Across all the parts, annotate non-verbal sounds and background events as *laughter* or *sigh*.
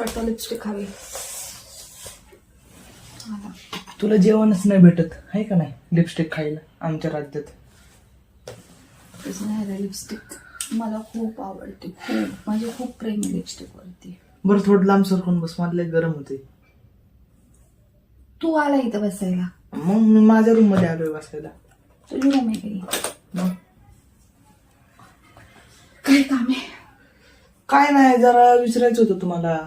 असं वाटतं लिपस्टिक खावी आला. तुला जेवणच नाही भेटत आहे का नाही? लिपस्टिक खायला आमच्या राज्यात. नाही रे लिपस्टिक मला खूप आवडते खूप. माझे खूप प्रेम आहे लिपस्टिक वरती. बरं थोडं लांब सरकून बस मला लय गरम होते तू आला इथं बसायला. मग मी माझ्या रूममध्ये आलोय बसायला. तुझी रूम आहे काही काय काम आहे? काय नाही जरा विचारायचं होतं तुम्हाला.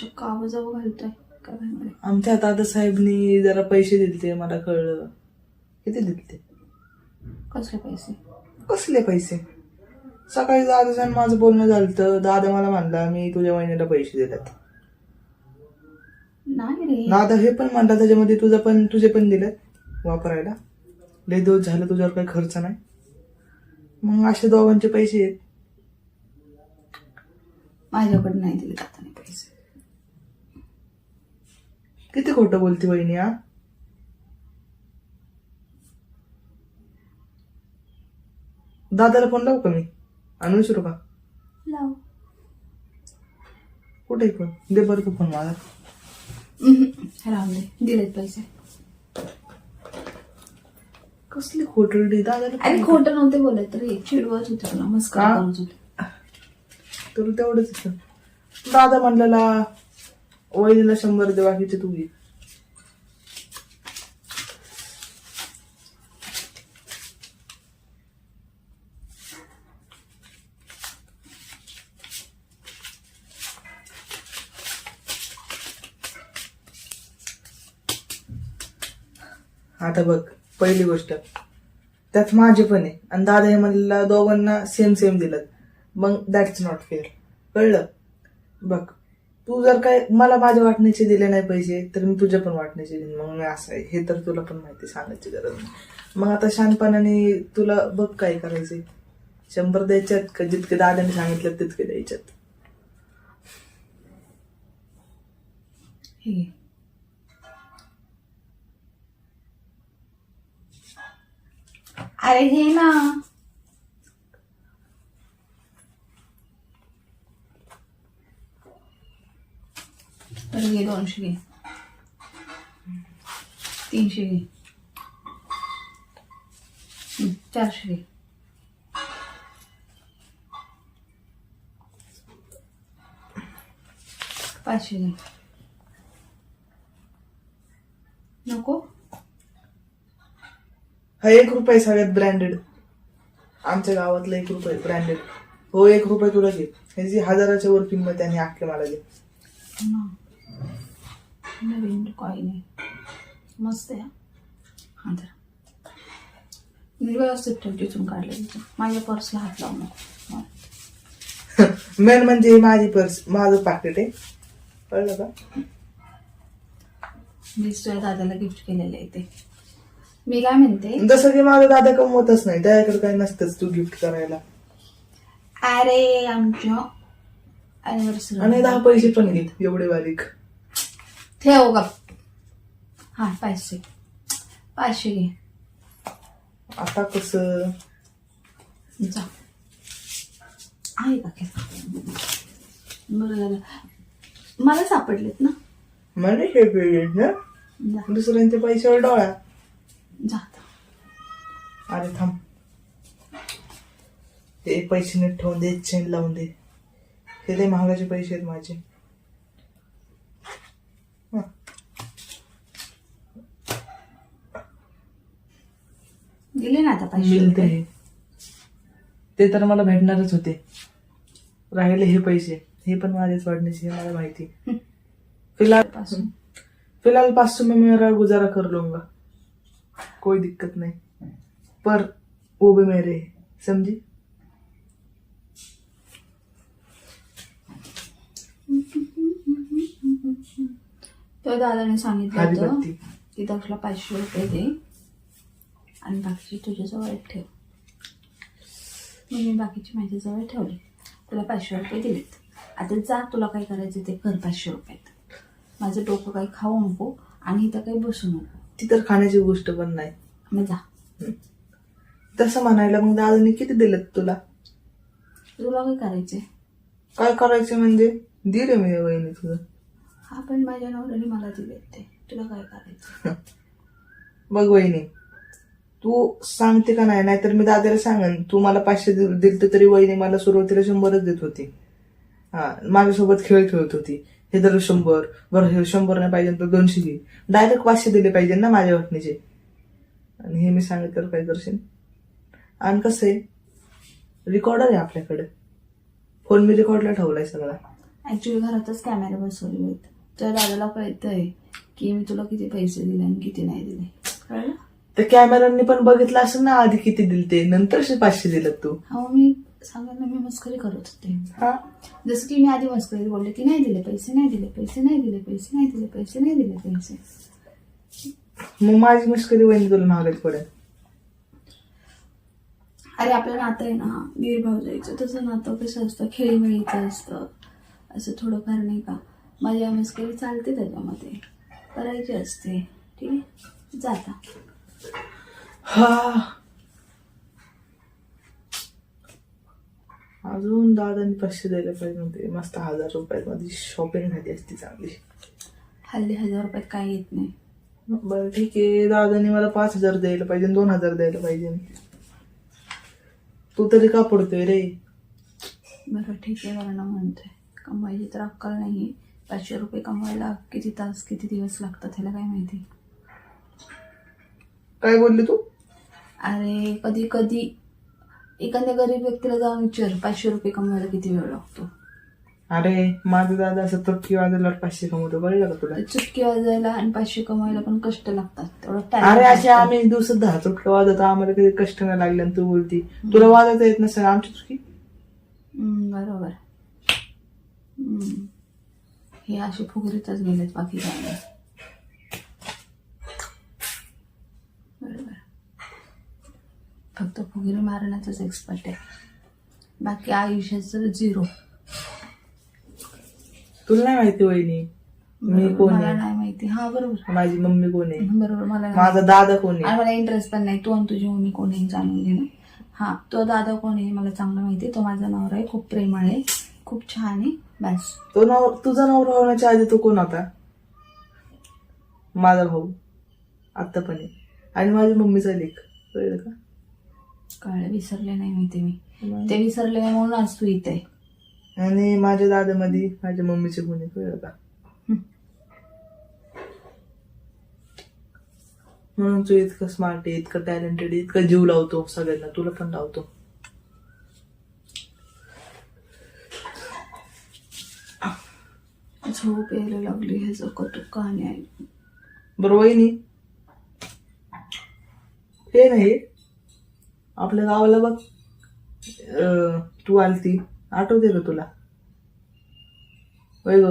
चक्क आवाजावं घालतोय. काय भानगड आहे? आमच्या दादा साहेबनी जरा पैसे दिलते मला कळलं. किती दिलते? कसले पैसे? कसले पैसे? सकाळी दादाचं माझं बोलणं झालं तर दादा मला म्हणला मी तुझ्या वहिनीला पैसे दिलेत. नाही रे. दादा हे पण म्हणला त्याच्यामध्ये तुझं पण तुझे पण दिलेत वापरायला. लय दिवस झालं तुझ्यावर काही खर्च नाही. मग असे दोघांचे पैसे आहेत. माझ्याकडे नाही दिले जाताना पैसे किती खोटं बोलती वहिनी हा? दादाला फोन लावू का मी? आणि विचारू का? लाव. कुठे फोन दे बरं तू फोन मला. राहून दे दिलेत पैसे. कसली खोटरडी दादाला अरे खोटं नव्हते बोलत रे चिडवत होते तुला. मस्कर का? करत होते. तुला तेवढंच येतं. दादा म्हणलेला वहिनीला शंभर दे बाकीचे तू घे. आता बघ पहिली गोष्ट. त्यात माझे पण आहे. आणि दादा हे म्हणलेला दोघांना सेम सेम दिलं. मग दॅट्स नॉट फेअर कळलं? बघ तू जर काय मला माझ्या वाटण्याचे दिले नाही पाहिजे तर मी तुझ्या पण वाटण्याचे देईन. मग मी असं आहे. हे तर तुला पण माहिती सांगायची गरज नाही. मग आता शानपणाने तुला बघ काय करायचे शंभर द्यायच्यात का जितके दादाने सांगितलं तितके द्यायच्यात. हे अरे हे ना तर घे दोनशे घे तीनशे घे चारशे घे पाचशे घे नको? हा एक रुपये सगळ्यात ब्रँडेड आमच्या गावातला एक रुपये ब्रँडेड हो एक रुपये तुला घे ह्याची हजाराच्या वर किंमत त्याने आखले मला घे. नवीन काही नाही। मस्त आहे हा तर मी व्यवस्थित ठेव जिथून काढलं तिथून माझ्या पर्सला हात लावू नको. मेन म्हणजे माझी पर्स माझं पाकिट आहे कळलं का मीच तुझ्या दादाला गिफ्ट केलेलं आहे ते मी काय म्हणते जसं की माझा दादा कमवतच नाही। त्याच्याकडे काही नसतंच तू गिफ्ट करायला अरे आमच्या अॅनिव्हर्सरी आणि दहा पैसे पण घे एवढे बारीक ठेव का हा पाचशे. पाचशे घे. आता कसं? जा. आहे का बरं झालं. मला सापडलेत ना? म्हणे हे period ना? जा. दुसऱ्यांच्या पैशावर डोळा. जा. आता. अरे थांब. ते पैसे नीट ठेवून दे चेन लावून दे. हे लय महागाचे पैसे आहेत माझे हं. दिले ना आता पाचशे मिळते रुपये. ते तर मला भेटणारच होते. राहिले हे पैसे. हे पण माझेच वाढण्याचे मला माहिती. फिलहाल पासून. फिलहाल पास सौ में मेरा गुजारा कर लूंगा कोई दिक्कत नहीं. पर वो भी मेरे हैं, समझी? तेव्हा दादाने सांगितलं हरी होतं बत्ती. की दक्षला पाचशे रुपये दे. आणि बाकीची तुझ्याजवळ ठेव. मग मी बाकीची माझ्याजवळ ठेवली. तुला पाचशे रुपये दिलेत. आता जा तुला काय करायचं ते कर पाचशे रुपयात. माझं डोकं काही खाऊ नको आणि इथं काही बसू नको. ती तर खाण्याची गोष्ट पण नाही. मग जा. तसं म्हणायला मग दादाने किती दिलेत तुला? तुला काय करायचंय? काय करायचं म्हणजे? दिले मी वहिनी तुझं हा पण माझ्या नवऱ्याने मला दिलेत ते. तुला काय करायचं बघ वहिनी तू सांगते का नाही? नाहीतर मी दादाला सांगेन. तू मला पाचशे दिल तरी वहिनी मला सुरुवातीला शंभरच देत होती. हा माझ्यासोबत खेळ खेळत होती. हे दर शंभर. बरं हे शंभर नाही पाहिजे तर दोनशे घे डायरेक्ट पाचशे दिले पाहिजे ना माझ्या वाटणीचे आणि हे मी सांगितलं काय करशील आणि कसं आहे? रेकॉर्डर आहे आपल्याकडे. फोन मी रेकॉर्डला ठेवलाय सगळा. ऍक्च्युली घरातच कॅमेरा बसवले आहेत. तर दादाला कळतंय की मी तुला किती पैसे दिले आणि किती नाही दिले. कळलं? तर कॅमेरांनी पण बघितलं असेल ना आधी किती दिले ते. नंतर पाचशे दिलं तू. हा मग मी सांगायला मी मस्करी करत होते. हा? जसं की मी आधी मस्करी बोलले की नाही दिले पैसे नाही दिले पैसे नाही दिले पैसे नाही दिले पैसे नाही दिले पैसे. मग माझी मस्करी वहिनी तुला महागात पडेल अरे आपलं नातं आहे ना दीर भाऊ जायचं. तसं नातं कसं असतं? खेळीमेळीचं असतं. असं थोडंफार नाही का? माझ्या मस्करी चालते त्याच्यामध्ये. करायची असते. ठीक आहे? जाता. हा. अजून दादानी पाचशे द्यायला पाहिजे नव्हते. मस्त हजार रुपयात माझी शॉपिंग झाली असती चांगली. हल्ली हजार रुपयात काय येत नाही. बरं ठीक आहे. दादानी मला पाच हजार द्यायला पाहिजे दोन हजार द्यायला पाहिजे. तू तरी का पडतोय रे? बरं ठीक आहे बरं ना म्हणतोय. कमवायची तर अक्कल नाही पाचशे रुपये कमवायला किती तास किती दिवस लागतात ह्याला काय माहिती. काय बोलली तू? अरे कधी कधी एखाद्या गरीब व्यक्तीला जाऊन विचार पाचशे रुपये कमवायला किती वेळ लागतो? अरे माझा दादा असं तुटकी वाजवल्यावर पाचशे कमवतो कळलं का तुला? चुटकी वाजायला आणि पाचशे कमवायला पण कष्ट लागतात तेवढं अरे असे. आम्ही दिवसात दहा चुटका वाजवतो आम्हाला कधी कष्ट नाही लागले आणि तू बोलती तुला वाजवता येत नसेल आमची चुकी हम्म, बरोबर. हम्म. हे असे फुगरीतच गेलेत बाकी काय नाही बरोबर फक्त फुगरी मारण्यातच एक्सपर्ट आहे. बाकी आयुष्याचं झिरो तुला नाही माहिती वहिनी? मी कोण मला आहे? नाही माहिती. हा बरोबर. माझी मम्मी कोण आहे? बरोबर मला नाही माझा दादा कोण आहे? मला इंटरेस्ट पण नाही. तू आणि तुझी मम्मी कोण आहे जाणून घेणं हा तो दादा कोण आहे मला चांगलं माहिती आहे. तो माझा नवरा आहे खूप प्रेमळ आहे खूप छान आहे. बस. तो नव तुझा नवरा होण्याच्या आधी तो कोण होता? माझा भाऊ. आता पण आहे. आणि माझी मम्मीचा लेख. कळलं का? कळलं विसरले नाही माहिती मी. ते विसरले नाही म्हणून आज तू इथे आहे. आणि माझ्या दादामध्ये माझ्या मम्मीचे गुन्हे कळलं का. म्हणून तू इतकं स्मार्ट आहे इतकं टॅलेंटेड इतकं जीव लावतो सगळ्यांना तुला पण लावतो. झोप यायला लागली ह्याचं कौतुक कहाणी आहे. बरं वहिनी. हे नाही आपल्या गावाला बघ. तू आलती. आठवते का तुला? वय ग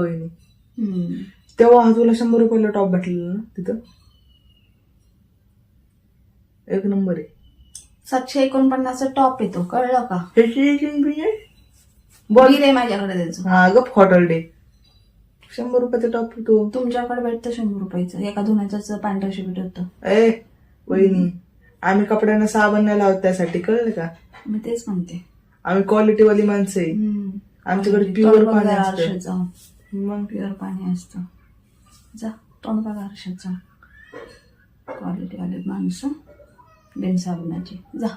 हम्म. तेव्हा तुला शंभर रुपयाला टॉप भेटलेला ना तिथं? एक नंबर आहे. सातशे एकोणपन्नासचा टॉप येतो कळलं का? बोल. माझ्याकडे त्याचं. हा गप हॉटेल डे शंभर रुपयाचा टॉप तो. तुमच्याकडे भेटतं शंभर रुपयाचं. एका धुण्याचं पांढरं शिबिट होतं ए वहिनी. आम्ही कपड्यांना साबण नाही लावत त्यासाठी कळलं का? मी तेच म्हणते. आम्ही क्वालिटी वाली माणसं आहे. हम्म. आमच्याकडे तोंड प्युअर बघ पाणी असतं. जाऊन मग? प्युअर पाणी असतं. जा तोंड बघा आरशात जाऊन क्वालिटी वाले माणसं बिन साबणाची. जा.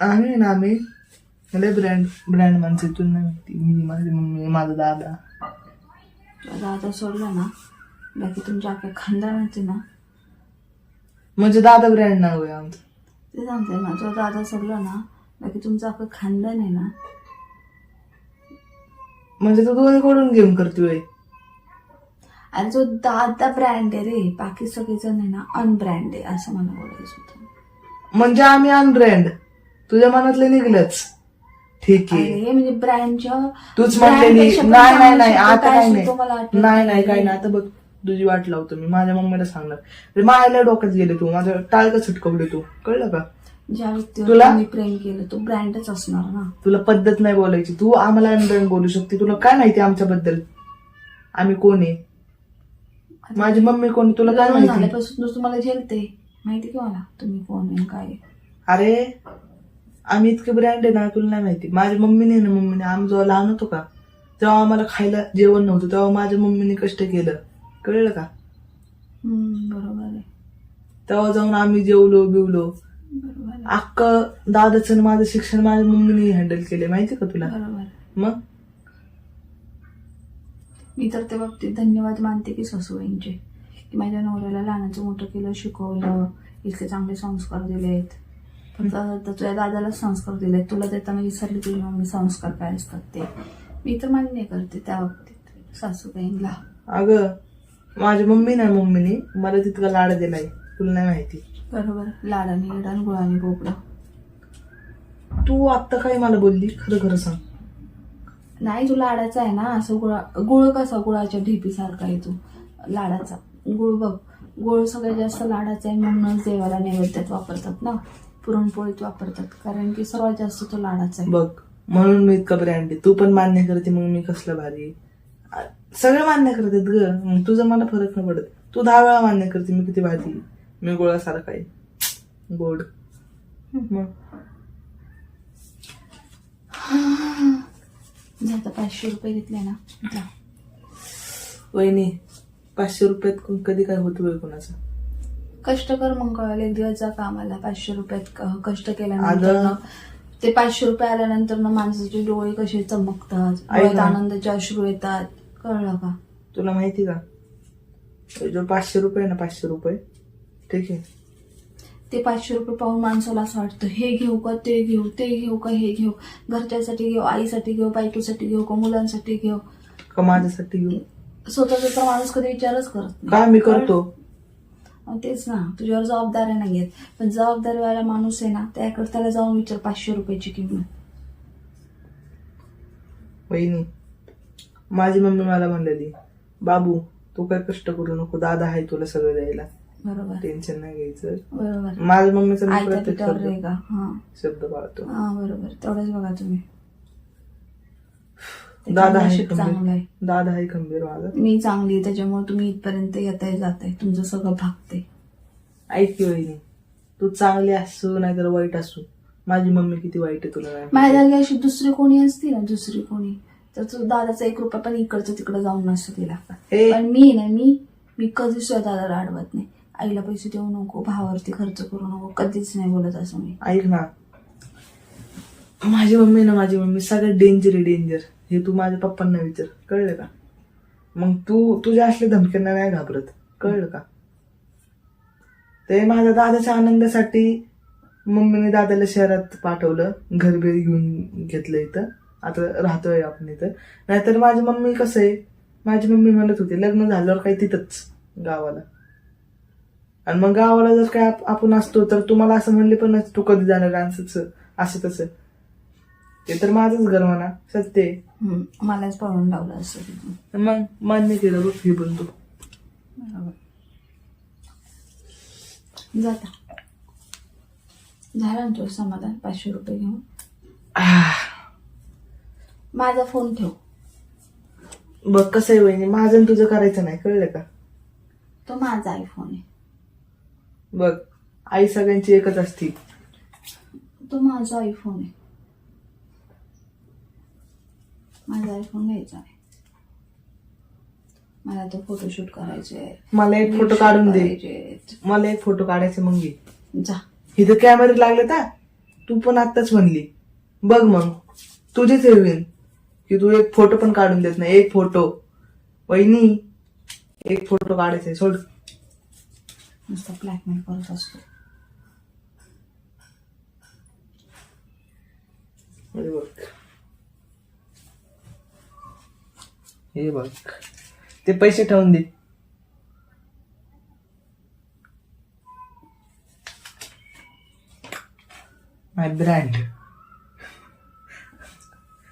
आम्ही ना आम्ही लय ब्रँड ब्रँड माणसं तुला नाही मी माझी मम्मी माझा दादा. तुला दादा सोडला ना बाकी तुमच्या अख्या खानदानाचे ना म्हणजे दादा ब्रँड नाव आहे आमचं. ते सांगते ना तो दादा सोडला ना बाकी तुमचं अख्खं खानदान आहे ना. म्हणजे तू दोन्हीकडून गेम करतोय आणि जो दादा ब्रँड आहे रे बाकी सगळेजण आहे ना अनब्रँड आहे असं मला बोलायचं होतं. म्हणजे आम्ही अनब्रँड तुझ्या मनातलं निघलंच. ठीक आहे. अरे म्हणजे ब्रँडच्या तूच म्हणलेली नाही नाही नाही आता नाही. नाही नाही काही नाही. आता बघ तुझी वाट लावतो मी. माझ्या मम्मीला सांगणार. अरे माझ्या डोक्यात गेले तू. माझं टाळकं सुटकवले तू. कळलं का? ज्या व्यक्तीवर तुला- तुम्ही प्रेम केलं तो ब्रँडच असणार ना. तुला पद्धत नाही बोलायची. तू आम्हाला अनब्रँड बोलू शकते. तुला काय माहिती आमच्याबद्दल? आम्ही कोण आहे? माझी मम्मी कोण आहे? तुला काय लग्न माहिती? झाल्यापासून तुम्हाला झेलते माहिती की मला? तुम्ही कोण आहे काय आहे. अरे आम्ही इतके ब्रँड आहे ना तुला नाही माहिती. माझ्या मम्मीने ना मम्मीने. आम्ही जेव्हा लहान होतो का तेव्हा आम्हाला खायला जेवण नव्हतं. तेव्हा माझ्या मम्मीने कष्ट केलं. कळलं का? हम्म, बरोबर आहे. तेव्हा जाऊन आम्ही जेवलो बिवलो. बरोबर आहे. अक्क दादाचं आणि माझं शिक्षण माझ्या मम्मीने हँडल केले माहिती का तुला? बरोबर आहे. मग? मी तर त्या बाबतीत धन्यवाद मानते की सासूबाईंचे की माझ्या नवऱ्याला लहानाचं मोठं केलं शिकवलं इतके चांगले संस्कार दिलेत. फक्त आता तुझ्या दादालाच संस्कार दिलेत. तुला देताना विसरली तुझी मम्मी संस्कार काय असतात ते. मी तर मान्य करते त्या बाबतीत सासूबाईंना. अगं माझ्या मम्मी ना मम्मीने मला तितका लाड दिलाय. तुला नाही माहिती. बरोबर. लाडाने इडान गुळाने बोबडं तू आत्ता काय मला बोलली खरं खरं सांग. नाही तू लाडाचा आहे ना असं गुळा गुळ कसा गुळाच्या ढेपीसारखा आहे तू लाडाचा. गुळ बघ गुळ सगळ्यात जास्त लाडाचा आहे म्हणूनच देवाला नैवेद्यात वापरतात ना. पुरणपोळीत वापरतात कारण की सर्वात जास्त तो लाडाचा आहे. बघ म्हणून मी इतका ब्रँड आहे. तू पण मान्य करते मग मी कसलं भारी आ, सगळं मान्य करतात ग. मग तुझं मला फरक नाही पडत. तू दहा वेळा मान्य करते मी किती आहे. मी गोळासारखा आहे. गोड. मग? जा आता पाचशे रुपये घेतले ना. जा. वहिनी पाचशे रुपयात कोण- कधी काय होतं बाई कोणाचं? कष्ट कर मग कळलं. एक दिवस जा कामाला. पाचशे रुपयात क- कष्ट केल्यानंतर अगं. न ते पाचशे रुपये आल्यानंतर ना माणसाचे डोळे कसे चमकतात. डोळ्यात. आनंदाचे अश्रू येतात. कळलं का? तुला माहिती का? जो पाचशे रुपये ना पाचशे रुपये ठीक आहे? ते पाचशे रुपये पाहून माणसाला असं वाटतं हे घेऊ का ते घेऊ ते घेऊ का हे घेऊ? घरच्यासाठी घेऊ आईसाठी घेऊ बायकोसाठी घेऊ का मुलांसाठी घेऊ? का माझ्यासाठी घेऊ? स्वतःचा तर माणूस कधी विचारच करत नाही. का मी करतो? तेच ना तुझ्यावर जबाबदाऱ्या नाही आहेत. पण जबाबदारीवाला माणूस आहे ना त्याकडे त्याला जाऊन विचार पाचशे रुपयाची किंमत. वहिनी माझी मम्मी मला म्हणलेली बाबू तू काय कष्ट करू नको दादा आहे तुला सगळं द्यायला. बरोबर. टेन्शन नाही घ्यायचं. बरोबर. माझ्या मम्मीचा मी आयत्या प्रत्येक पिठावर शब्द- रेगा हा. शब्द पाळतो. हा बरोबर. तेवढंच बघा तुम्ही. *sighs* दादा आहे चांगलं खंबीर. आहे. दादा आहे खंबीर माझा. मी चांगली आहे, त्याच्यामुळे तुम्ही इथपर्यंत येताय जाताय. तुमचं सगळं भागते. ऐक की वहिनी तू चांगली असू नाहीतर वाईट असू. माझी मम्मी किती वाईट आहे तुला नाही माझ्या माहिती. जागी अशी दुसरी कोणी असती ना दुसरी कोणी? तर तो दादाचा एक रुपया पण इकडचं तिकडं जाऊन नसतं तिला हे. पण मी ना मी मी कधीच सुद्धा दादाला अडवत नाही. आईला पैसे देऊ नको भावावरती खर्च करू नको कधीच नाही बोलत असं मी. ऐक ना. माझी मम्मी ना माझी मम्मी सगळ्यात डेंजर आहे डेंजर हे तू माझ्या पप्पांना विचार. कळलं का? मग तू तुझ्या असल्या धमक्यांना नाही घाबरत. कळलं का? ते माझ्या दादाच्या आनंदासाठी मम्मीने दादाला शहरात पाठवलं घर बीर घेऊन घेतलं इथं. आता राहतोय आपण इथं. नाहीतर माझी मम्मी कसं आहे? माझी मम्मी म्हणत होती लग्न झाल्यावर काही तिथंच गावाला. आणि मग गावाला जर काय आप- आपण असतो तर तुम्हाला असं म्हणले पण तू कधी जाणार असंच असं तसं. ते तर माझंच घर म्हणा सत्य मलाच पळून लावलं असं. मग मान्य केलं बघ हे पण तू जाता. झालं ना तुझं समाधान? पाचशे रुपये घेऊन? माझा फोन ठेव. बघ कसं आहे वहिनी माझं आणि तुझं करायचं नाही कळलं का? तो माझा आयफोन आहे. बघ आई सगळ्यांची एकच असती. तो माझा आयफोन आहे. माझा आयफोन घ्यायचा आहे. मला तो फोटोशूट करायचे आहे मला एक फोटो काढून दे. मला एक फोटो काढायचे मग घे जा. इथं कॅमेरे लागले का तू पण आत्ताच म्हणली. बघ मग तुझीच हे होईल की तू एक फोटो पण काढून देत नाही एक फोटो. वहिनी एक फोटो काढायचे सोड. नुसतं ब्लॅकमेल करत असतो. हे बघ. हे बघ. ते पैसे ठेवून दे. माय ब्रँड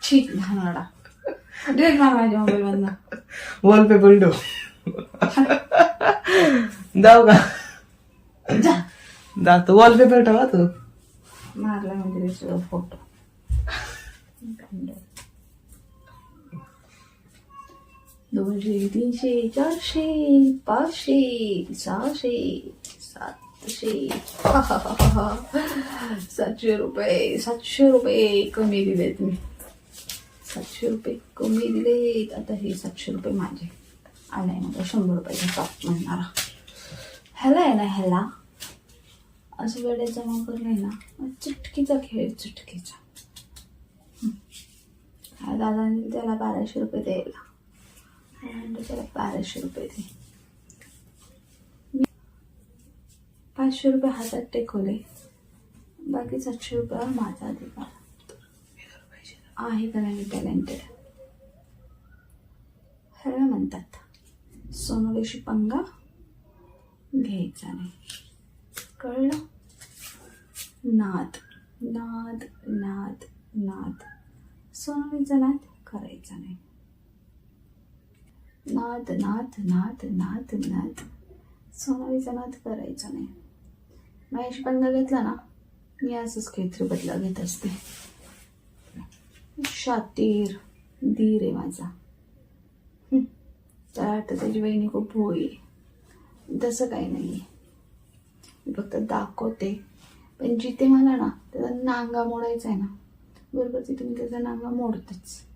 ठीक घाणाडा डेट मार माझ्या मोबाईल मधनं वॉलपेपर ठेव जाऊ का जा जातो वॉलपेपर ठेवा तू मारला म्हणजे फोटो दोनशे तीनशे चारशे पाचशे सहाशे सात तशी सातशे रुपये सातशे रुपये कमी दिलेत मी सातशे रुपये. कमी दिले आता हे सातशे रुपये माझे. आलाय माझा शंभर रुपयाचा टॉप म्हणणारा. ह्याला आहे ना ह्याला. असं वेळेत जमा करणे आहे ना चिटकीचा खेळ चिटकीचा. हा दादाने त्याला बाराशे रुपये द्यायला. त्याला बाराशे रुपये दे. मी पाचशे रुपये हातात टेकवले. बाकी सातशे रुपयावर माझा अधिकार. आहे का टॅलेंटेड ह्याला म्हणतात. सोनोलीशी पंगा घ्यायचा नाही. कळलं? नाद नाद नाद नाद. सोनोलीचा नाद करायचा नाही. नाद नाद नाद नाद नाद. सोनालीचा नाद करायचा नाही. महेश पंगा घेतला ना? मी असंच काहीतरी बदला घेत असते. शातीर धीर आहे माझा. हं. त्याला वाटतं त्याची बहिणी खूप भोळी तसं काही नाही आहे. मी फक्त दाखवते. पण जिथे मला ना त्याचा नांगा मोडायचा आहे ना. बरोबर तिथे मी त्याचा नांगा मोडतेच.